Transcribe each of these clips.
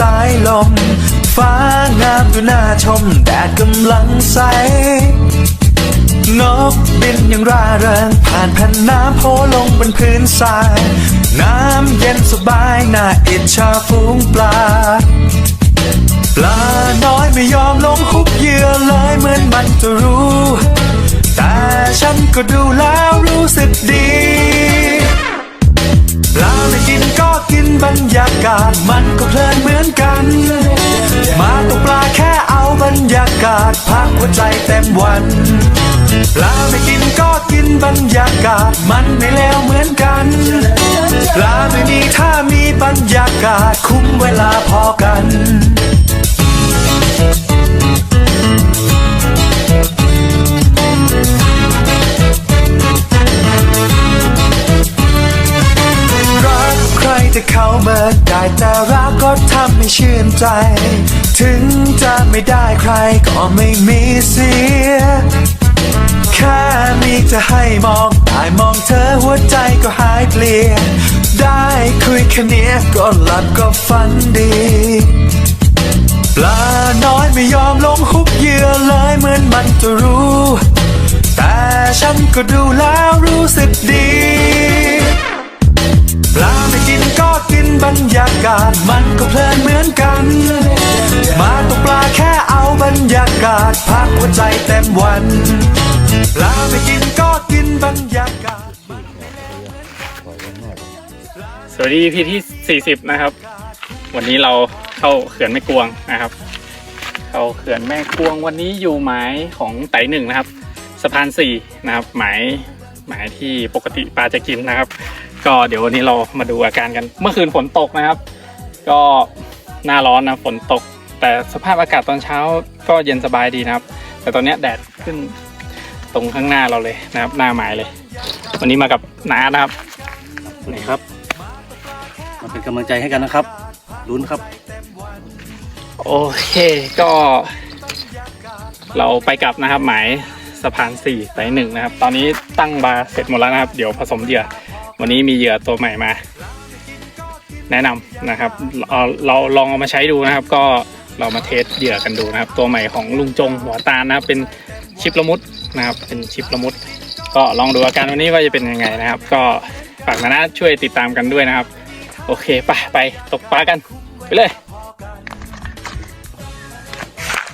สายลม ฟ้างามดูน่าชมแดดกำลังใส นกบินอย่างร่าเริงผ่านแผ่นน้ำโผลลงบนพื้นทราย น้ำเย็นสบายน่าอิจฉาฝูงปลา ปลาน้อยไม่ยอมลงหุบเหยื่อเลยเหมือนมันจะรู้ แต่ฉันก็ดูแล้วรู้สึกดีากาศมันก็เพลินเหมือนกัน มาตกปลาแค่เอาบรรยากาศพักหัวใจเต็มวัน ปลาไม่กินก็กินบรรยากาศมันไม่เลวเหมือนกัน ปลาไม่มีถ้ามีบรรยากาศคุ้มเวลาพอกัน จะเข้ามาได้แต่รักก็ทำให้ชื่นใจ ถึงจะไม่ได้ใครก็ไม่มีเสีย แค่มีจะให้มองได้มองเธอหัวใจก็หายเปลี่ยนได้คุยแค่นี้ก็หลับก็ฝันดีปลาน้อยไม่ยอมลงหุบเหยื่อเลยเหมือนมันจะรู้ แต่ฉันก็ดูแล้วรู้สึกดี บรรยากาศมันก็เพลินเหมือนกัน มาตกปลาแค่เอาบรรยากาศพักหัวใจเต็มวันปลาไม่กินก็กินบรรยากาศสวัสดีพี่ที่ 40 นะครับ วันนี้เราเข้าเขื่อนแม่กวงนะครับ เข้าเขื่อนแม่กวงวันนี้อยู่หมายของไต่หนึ่งนะครับ สะพานสี่นะครับ หมายหมายที่ปกติปลาจะกินนะครับ ก็เดี๋ยววันนี้เรามาดูอาการกัน เมื่อคืนฝนตกนะครับ ก็หน้าร้อนนะฝนตก แต่สภาพอากาศตอนเช้าก็เย็นสบายดีนะครับ แต่ตอนเนี้ยแดดขึ้นตรงข้างหน้าเราเลยนะครับ หน้าหมายเลย วันนี้มากับน้านะครับนี่ครับมาเป็นกำลังใจให้กันนะครับลุ้นครับ โอเคก็ เราไปกลับนะครับหมายสะพานสี่ไต่หนึ่งนะครับ ตอนนี้ตั้งบาร์เสร็จหมดแล้วนะครับ เดี๋ยวผสมเหยื่อ วันนี้มีเหยื่อตัวใหม่มา แนะนำนะครับเราเราลองเอามาใช้ดูนะครับ ก็เรามาเทสเหยื่อกันดูนะครับ ตัวใหม่ของลุงจงหัวตาลนะครับ เป็นชิปละมุดนะครับ เป็นชิปละมุด ก็ลองดูอาการวันนี้ว่าจะเป็นยังไงนะครับ ก็ฝากนะนะช่วยติดตามกันด้วยนะครับ โอเคไปไปตกปลากันไปเลย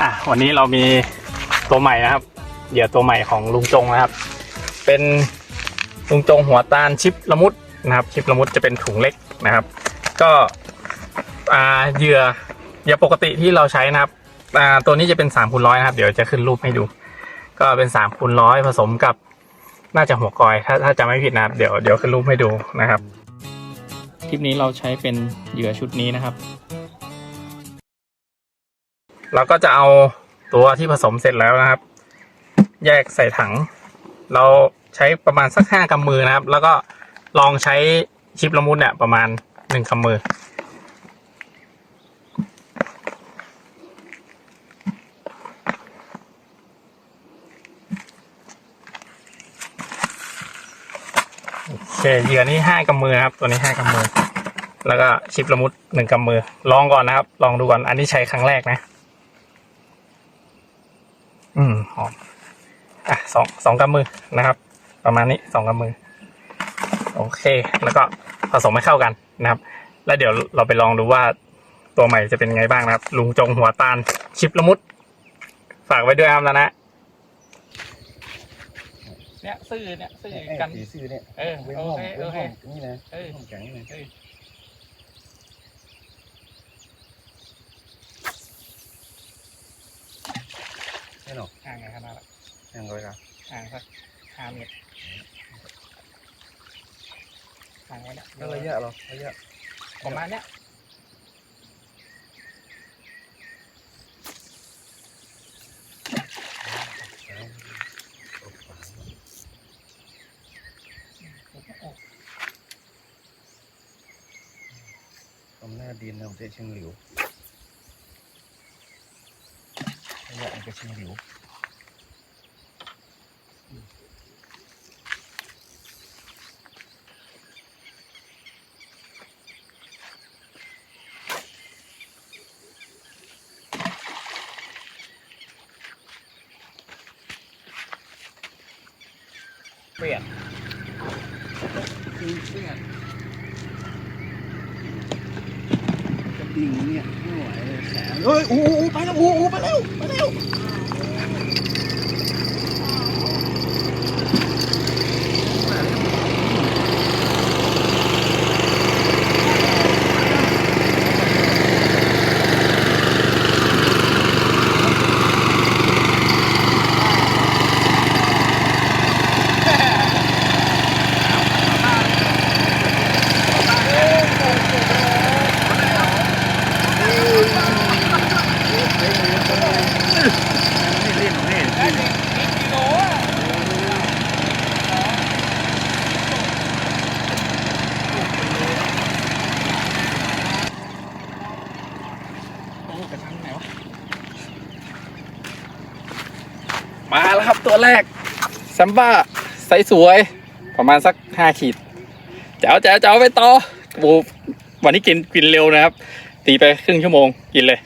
อะวันนี้เรามีตัวใหม่นะครับเหยื่อตัวใหม่ของลุงจงนะครับ เป็น ลุงจงหัวตาลชิปละมุดนะครับ ชิปละมุดจะเป็นถุงเล็กนะครับ ก็อ่าเหยื่อเหยื่อปกติที่เราใช้นะครับอ่าตัวนี้จะเป็น3ามคูณร้อยนะครับ เดี๋ยวจะขึ้นรูปให้ดู ก็เป็น3ามคูณร้อยผสมกับน่าจะหัวกอย ถ้าถ้าจำไม่ผิดนะครับ เดี๋ยวเดี๋ยวขึ้นรูปให้ดูนะครับคลิปนี้เราใช้เป็นเหยื่อชุดนี้นะครับ เราก็จะเอาตัวที่ผสมเสร็จแล้วนะครับ แยกใส่ถัง เรา ใช้ประมาณสักห้ากำมือนะครับ แล้วก็ลองใช้ชิปละมุดเนี่ยประมาณหนึ่งกำมือ โอเคเหยื่อนี่ห้ากำมือครับ ตัวนี้ห้ากำมือ แล้วก็ชิปละมุดหนึ่งกำมือ ลองก่อนนะครับ ลองดูก่อน อันนี้ใช้ครั้งแรกนะ อืมหอมอะสองสองกำมือนะครับ ประมาณนี้สองกำมือ โอเค แล้วก็ผสมให้เข้ากันนะครับ แล้วเดี๋ยวเราไปลองดูว่าตัวใหม่จะเป็นยังไงบ้างนะครับ ลุงจงหัวตาลชิปละมุด ฝากไว้ด้วยครับแล้วนะเนี่ยซื่อเนี่ยซื่อกัน สีซื่อเนี่ยเออเว้นโอห้องเคเว้โอนเคห้องนี่นะเออ ห้องแข็งนี่นะเออแน่นอนห่างไงขนาดละแน่นเลยครับห่างสักห้าเมตร ห่างไว้เนี่ยแล้วระยะเหรอระยะประมาณเนี้ยโอ้ตำหน้าดินเราจะเชียงหลิวระยะมันจะเชียงหลิว เปียดจะดิ่งเนี่ยไม่ไหวเลยแขนเฮ้ยอู้อู้ไปแล้วอู้อู้ไปแล้วไปแล้ว มาแล้วครับตัวแรกแซมบ้าไซส์สวยประมาณสักห้าขีดแจ๋วแจ๋วแจ๋วไปต่อโอ้วันนี้กินกินเร็วนะครับ ตีไปครึ่งชั่วโมงกินเลย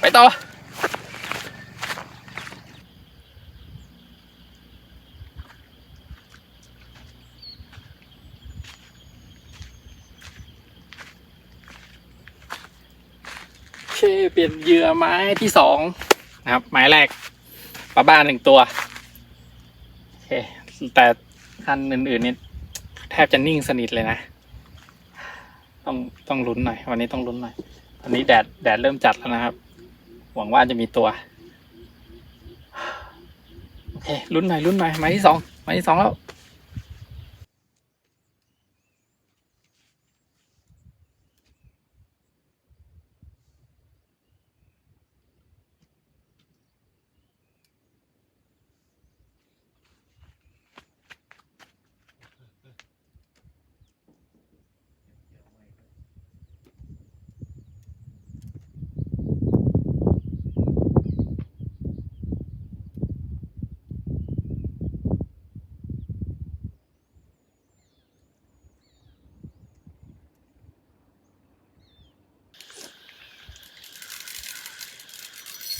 ไปต่อเคเปลี่ยนเหยื่อไม้ที่สองนะครับ ไม้แรก ปลาบ้านหนึ่งตัวโอเคแต่อันอื่นๆนี่แทบจะนิ่งสนิทเลยนะ ต้องต้องลุ้นหน่อย วันนี้ต้องลุ้นหน่อยตอนนี้แดดแดดเริ่มจัดแล้วนะครับ หวังว่าจะมีตัว โอเคลุ้นหน่อยลุ้นหน่อยไม้ที่สองไม้ที่สองแล้ว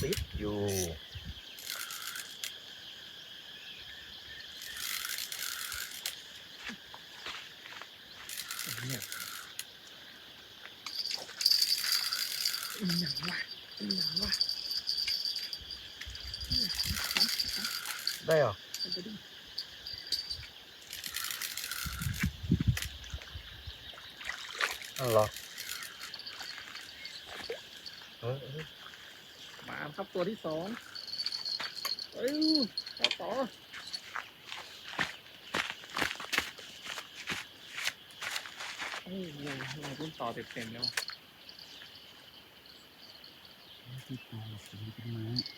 ซิดอยู่ ได้เหรอเอาเหรอเออเออมาครับตัวที่สองเอ้ยต่อต่อโอ้โหเรารุ่นต่อเต็มๆแล้ว ที่ปลายสีเป็นไม้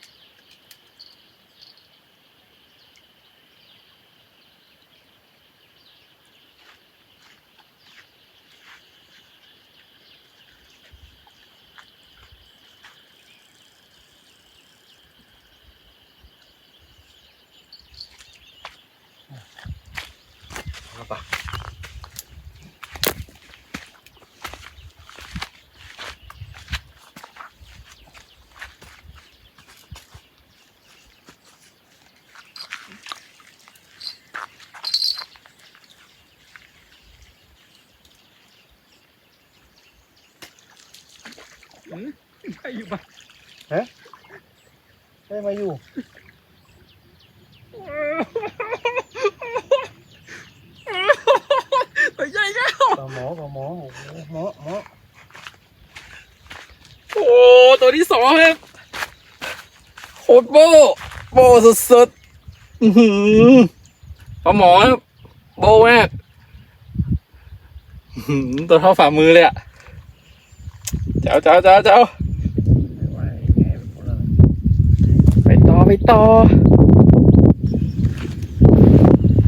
ใครอยู่บ้านได้มาอยู่ตัวใหญ่แล้ว ปลาหมอปลาหมอโอ้โหหมอหมอโอ้ ตัวที่สองครับโคตรโบโบสุดๆอื้อหือปลาหมอครับโบมากอื้อหือตัวเท่าฝ่ามือเลยอะเจ้าเจ้าเจ้าเจ้าไปต่อไปต่อ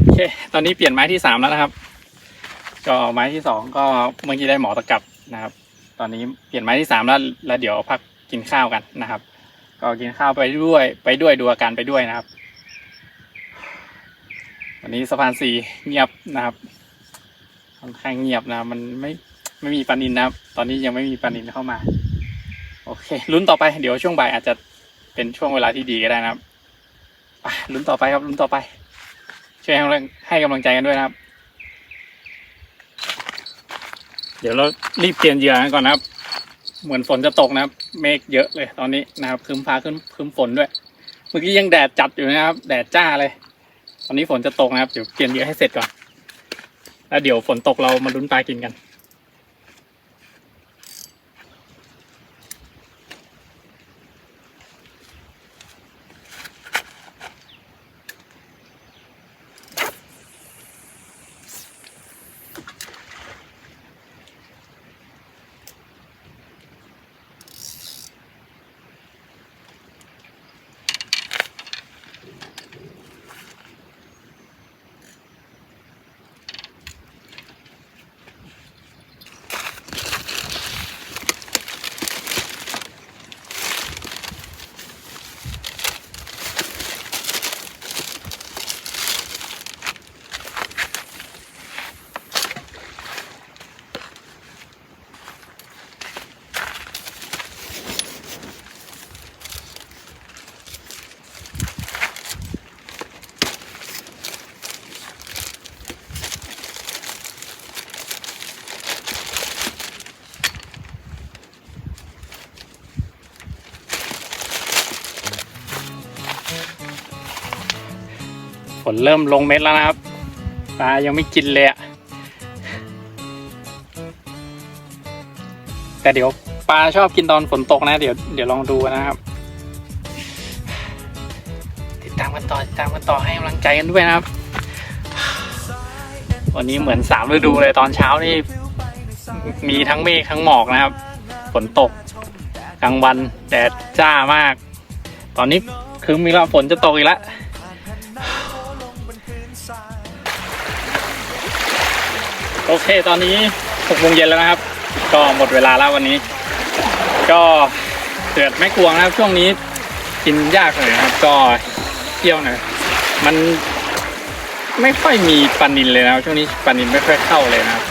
โอเคตอนนี้เปลี่ยนไม้ที่สามแล้วนะครับ ก็ไม้ที่สองก็เมื่อกี้ได้หมอตะกับนะครับ ตอนนี้เปลี่ยนไม้ที่สามแล้วแล้วเดี๋ยวพักกินข้าวกันนะครับ ก็กินข้าวไปด้วยไปด้วยดูอาการไปด้วยนะครับวันนี้สะพานสี่เงียบนะครับค่อนข้างเงียบนะ มันไม่ ไม่มีปลานินนะครับ ตอนนี้ยังไม่มีปลานินเข้ามา โอเคลุ้นต่อไปเดี๋ยวช่วงบ่ายอาจจะเป็นช่วงเวลาที่ดีก็ได้นะครับไปลุ้นต่อไปครับลุ้นต่อไป ช่วยให้กำลังให้กำลังใจกันด้วยนะครับ เดี๋ยวเรารีบเปลี่ยนเหยื่อกันก่อนนะครับ เหมือนฝนจะตกนะครับ เมฆเยอะเลย ตอนนี้นะครับครึ้มฟ้าขึ้นครึ้มฝนด้วย เมื่อกี้ยังแดดจัดอยู่นะครับ แดดจ้าเลย ตอนนี้ฝนจะตกนะครับเดี๋ยวเปลี่ยนเหยื่อให้เสร็จก่อน แล้วเดี๋ยวฝนตกเรามาลุ้นปลากินกัน นเริ่มลงเม็ดแล้วนะครับปลายังไม่กินเลยอะแต่เดี๋ยวปลาชอบกินตอนฝนตกนะ เดี๋ยวเดี๋ยวลองดูนะครับ ติดตามกันต่อติดตามกันต่อให้กำลังใจกันด้วยนะครับ วันนี้เหมือนสามฤดูเลยตอนเช้านี่ มีทั้งเมฆทั้งหมอกนะครับ ฝนตกกลางวันแดดจ้ามาก ตอนนี้คือมีแล้วฝนจะตกอีกแล้ว โอเคตอนนี้หกโมงเย็นแล้วนะครับ ก็หมดเวลาแล้ววันนี้ ก็เกิดไม่กวงนะครับ ช่วงนี้กินยากเลยนะครับ ก็เที่ยวหน่อยมันไม่ค่อยมีปลานินเลยนะช่วงนี้ปลานินไม่ค่อยเข้าเลยนะครับ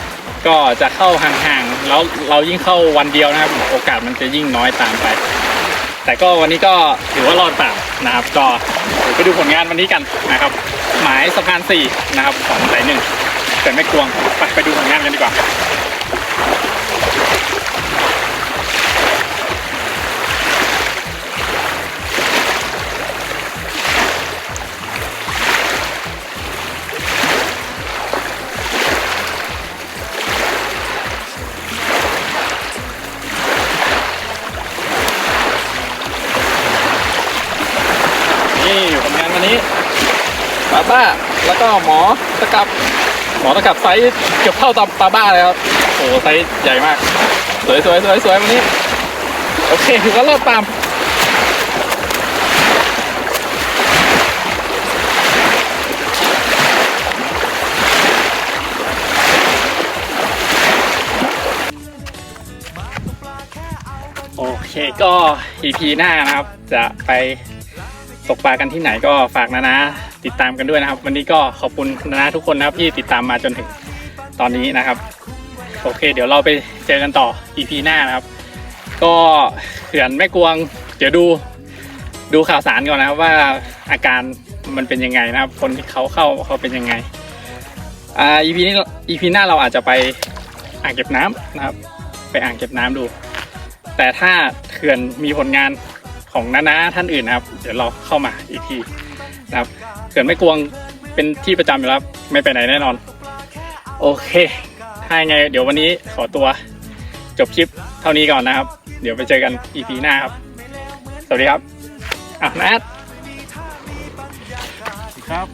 ก็จะเข้าห่างๆแล้วเรายิ่งเข้าวันเดียวนะครับ โอกาสมันจะยิ่งน้อยตามไป แต่ก็วันนี้ก็ถือว่ารอดเปล่านะครับ ก็ไปดูผลงานวันนี้กันนะครับ หมายสะพานสี่นะครับของสายหนึ่งแต่ไม่กวงไปไปดูผลงานกันดีกว่า ผลงานวันนี้ปาบ้า แล้วก็หมอตะกับ หมอตะกับไซส์เกือบเท่าตาปาบ้าเลยครับโอ้ไซส์ใหญ่มาก สวยสวยสวยสวยวันนี้ โอเคถือว่ารอดตามโอเคก็ EP หน้านะครับ จะไป ตกปลากันที่ไหนก็ฝากนะนะติดตามกันด้วยนะครับ วันนี้ก็ขอบคุณนะนะทุกคนนะครับที่ติดตามมาจนถึงตอนนี้นะครับ โอเค เดี๋ยวเราไปเจอกันต่อ EP หน้านะครับ ก็เขื่อนแม่กวง เดี๋ยวดูดูข่าวสารก่อนนะครับว่าอาการมันเป็นยังไงนะครับ คนที่เขาเข้าเขาเป็นยังไงอ่า EP นี้ EP หน้าเราอาจจะไปอ่างเก็บน้ำนะครับ ไปอ่างเก็บน้ำดู แต่ถ้าเขื่อนมีผลงาน ของน้าๆท่านอื่นนะครับ เดี๋ยวเราเข้ามาอีกทีนะครับเขื่อนไม่กวงเป็นที่ประจำอยู่แล้วไม่ไปไหนแน่นอน โอเค ถ้ายังไง เดี๋ยววันนี้ขอตัวจบคลิปเท่านี้ก่อนนะครับ เดี๋ยวไปเจอกันอีพีหน้าครับ สวัสดีครับอะนัดครับ